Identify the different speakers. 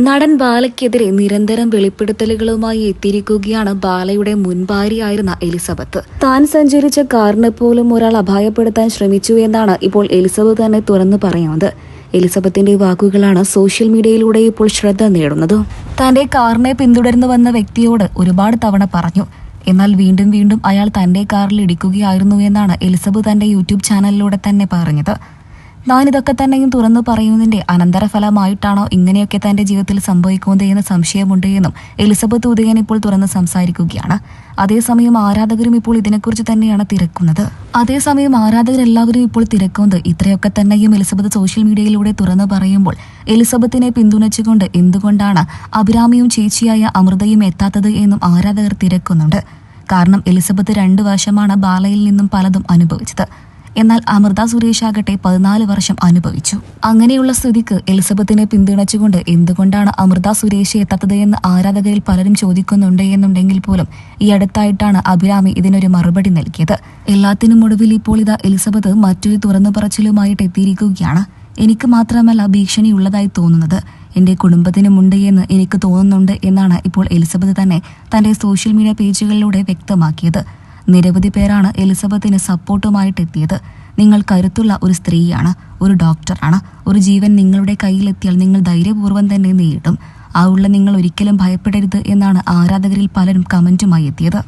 Speaker 1: നടൻ ബാലയ്ക്കെതിരെ നിരന്തരം വെളിപ്പെടുത്തലുകളുമായി എത്തിയിരിക്കുകയാണ് ബാലയുടെ മുൻഭാര്യയായിരുന്ന എലിസബത്ത്. താൻ സഞ്ചരിച്ച കാറിനെ പോലും ഒരാൾ അപായപ്പെടുത്താൻ ശ്രമിച്ചു എന്നാണ് ഇപ്പോൾ എലിസബത്ത് തന്നെ തുറന്നു പറയുന്നത്. എലിസബത്തിന്റെ വാക്കുകളാണ് സോഷ്യൽ മീഡിയയിലൂടെ ഇപ്പോൾ ശ്രദ്ധ നേടുന്നത്. തന്റെ കാറിനെ പിന്തുടർന്നു വന്ന വ്യക്തിയോട് ഒരുപാട് തവണ പറഞ്ഞു. എന്നാൽ വീണ്ടും വീണ്ടും അയാൾ തന്റെ കാറിൽ ഇടിക്കുകയായിരുന്നു എന്നാണ് എലിസബത്ത് തന്റെ യൂട്യൂബ് ചാനലിലൂടെ തന്നെ പറഞ്ഞത്. ഞാനിതൊക്കെ തന്നെയും തുറന്നു പറയുന്നതിന്റെ അനന്തരഫലമായിട്ടാണോ ഇങ്ങനെയൊക്കെ തന്റെ ജീവിതത്തിൽ സംഭവിക്കുന്നത് എന്ന് സംശയമുണ്ട് എന്നും എലിസബത്ത് ഉദയൻ ഇപ്പോൾ തുറന്ന് സംസാരിക്കുകയാണ്. അതേസമയം ആരാധകരും ഇപ്പോൾ ഇതിനെക്കുറിച്ച് തന്നെയാണ് തിരക്കുന്നത്. അതേസമയം ആരാധകരെല്ലാവരും ഇപ്പോൾ തിരക്കുന്നത് ഇത്രയൊക്കെ തന്നെയും എലിസബത്ത് സോഷ്യൽ മീഡിയയിലൂടെ തുറന്നു പറയുമ്പോൾ എലിസബത്തിനെ പിന്തുണച്ചുകൊണ്ട് എന്തുകൊണ്ടാണ് അഭിരാമിയും ചേച്ചിയായ അമൃതയും എത്താത്തത് എന്നും ആരാധകർ തിരക്കുന്നുണ്ട്. കാരണം എലിസബത്ത് രണ്ടു വർഷമാണ് ബാലയിൽ നിന്നും പലതും അനുഭവിച്ചത്. എന്നാൽ അമൃത സുരേഷ് ആകട്ടെ പതിനാല് വർഷം അനുഭവിച്ചു. അങ്ങനെയുള്ള സ്ഥിതിക്ക് എലിസബത്തിനെ പിന്തുണച്ചുകൊണ്ട് എന്തുകൊണ്ടാണ് അമൃത സുരേഷ് എത്താത്തത് എന്ന് ആരാധകരിൽ പലരും ചോദിക്കുന്നുണ്ട് എന്നുണ്ടെങ്കിൽ പോലും ഈ അടുത്തായിട്ടാണ് അഭിരാമി ഇതിനൊരു മറുപടി നൽകിയത്. എല്ലാത്തിനും ഒടുവിൽ ഇപ്പോൾ ഇതാ എലിസബത്ത് മറ്റൊരു തുറന്നു പറച്ചിലുമായിട്ട് എത്തിയിരിക്കുകയാണ്. എനിക്ക് മാത്രമല്ല ഭീഷണി ഉള്ളതായി തോന്നുന്നത് എന്റെ കുടുംബത്തിനുമുണ്ട് എന്ന് എനിക്ക് തോന്നുന്നുണ്ട് എന്നാണ് ഇപ്പോൾ എലിസബത്ത് തന്നെ തന്റെ സോഷ്യൽ മീഡിയ പേജുകളിലൂടെ വ്യക്തമാക്കിയത്. നിരവധി പേരാണ് എലിസബത്തിന് സപ്പോർട്ടുമായിട്ട് എത്തിയത് നിങ്ങൾ കരുത്തുള്ള ഒരു സ്ത്രീയാണ് ഒരു ഡോക്ടറാണ് ഒരു ജീവൻ നിങ്ങളുടെ കയ്യിലെത്തിയാൽ നിങ്ങൾ ധൈര്യപൂർവം തന്നെ നേരിടും. ആ ഉള്ള നിങ്ങൾ ഒരിക്കലും ഭയപ്പെടരുത് എന്നാണ് ആരാധകരിൽ പലരും കമന്റുമായി എത്തിയത്.